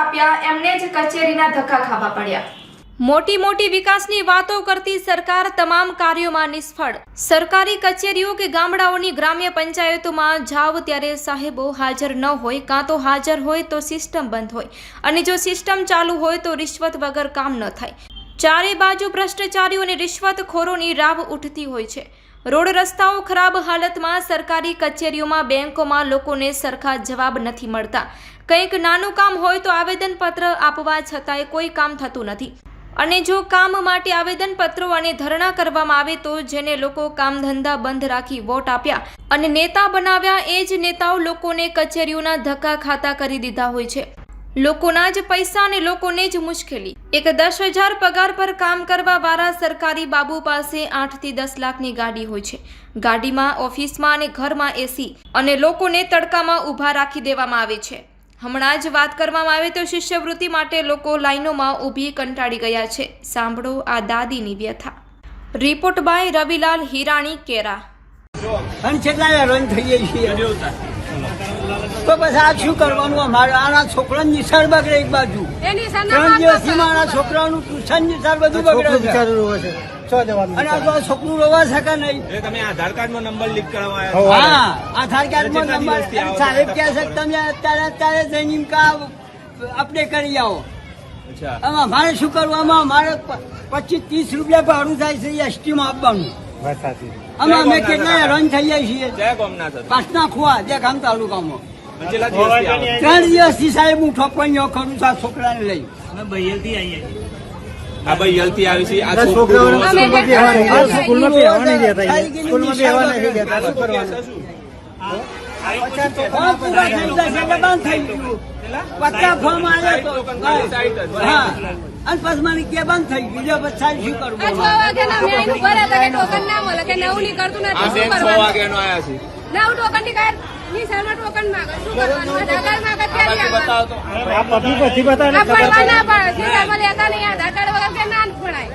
આવ્યા એમને જ કચેરીના ધક્કા ખાવા પડ્યા. મોટી મોટી વિકાસની વાતો કરતી સરકાર તમામ કાર્યોમાં નિષ્ફળ. સરકારી કચેરીઓ કે ગામડાઓની ગ્રામ્ય પંચાયતોમાં જાવ ત્યારે સાહેબો હાજર ન હોય, કાં તો હાજર હોય તો સિસ્ટમ બંધ હોય. અને જો સિસ્ટમ ચાલુ હોય તો રિશ્વત વગર કામ ન થાય. ચારે બાજુ ભ્રષ્ટાચારીઓ અને રિશ્વતખોરોની રાવ ઉઠતી હોય છે. રોડ રસ્તાઓ ખરાબ હાલતમાં સરકારી કચેરીઓમાં બેંકોમાં લોકોને સરખા જવાબ નથી મળતા. કંઈક નાનું કામ હોય તો આવેદનપત્ર આપવા છતાંય કોઈ કામ થતું નથી. અને જો કામ માટે આવેદનપત્રો અને ધરણા કરવામાં આવે તો જેને લોકો કામ ધંધા બંધ રાખી વોટ આપ્યા અને નેતા બનાવ્યા એ જ નેતાઓ લોકોને કચેરીઓના ધક્કા ખાતા કરી દીધા હોય છે. લોકોના જ પૈસા અને લોકોને જ મુશ્કેલી. એક દસ હજાર પગાર પર કામ કરવા વાળા સરકારી બાબુ પાસે આઠથી દસ લાખની ગાડી હોય છે. ગાડીમાં, ઓફિસમાં અને ઘરમાં એસી અને લોકોને તડકામાં ઊભા રાખી દેવામાં આવે છે. હમણાં જ વાત કરવામાં આવે તો શિષ્યવૃત્તિ માટે લોકો લાઈનોમાં ઊભી કંટાળી ગયા છે. સાંભળો આ દાદીની વ્યથા. રિપોર્ટ બાય રવિલાલ હિરાણી કેરા કેટલા હેરાન થઈએ છીએ તો પછી આ શું કરવાનું અમારે? આના છોકરાની નિશાળ બગડે એક બાજુ. ત્રણ દિવસ દિવસથી મારા છોકરાનું ટ્યુશન નિશાળ બધું બગડે છે. અને આ છોકરું રોવા શકે નહીં? એ તમે આધાર કાર્ડ નો નંબર લીક કરાવવા હા. આધાર નંબર. છો? સાહેબ કહે છે તમે અત્યારે અત્યારે જઈને કા અપડેટ કરી આવો. અચ્છા. આમાં મારે શું કરવું? આમાં મારે પચીસ ત્રીસ રૂપિયા ભાડું થાય છે એસટીમાં આપવાનું. આમાં અમે કેટલા હેરાન થઈ જાય છીએ પાસના ખોવા જે ગામ તાલુકામાં. ત્રણ દિવસથી સાહેબ હું ઠોકવાઈઓ કરું છું આ છોકરાને લઈ. આ ભાઈ યલથી આવી છે આ છોકરો અમે આ સ્કૂલમાં સ્કૂલમાં બેહવા નહીં દેતા. સ્કૂલમાં બેહવા નહીં દેતા. શું કરવાનું? પચાસ ફોર્મ આવ્યો તો. અને પછી મને કે બંધ થઈ ગયું પછી શું કરવું? છ વાગ્યાના મેં આઈને ભર્યા હતા કે ટોકન ના મળે કે નવું ની નથી. શું છ વાગ્યાનો આયા છે. નવું ટોકનની કાઢની સામે ટોકન માંગે. શું કરવાનું? આધાર માંગે આ બતાવો તો. આ પડવા ના પડે. સીધામાં લેતા નહીં આધાર કાર્ડ વગર કે ના જ ભણાય?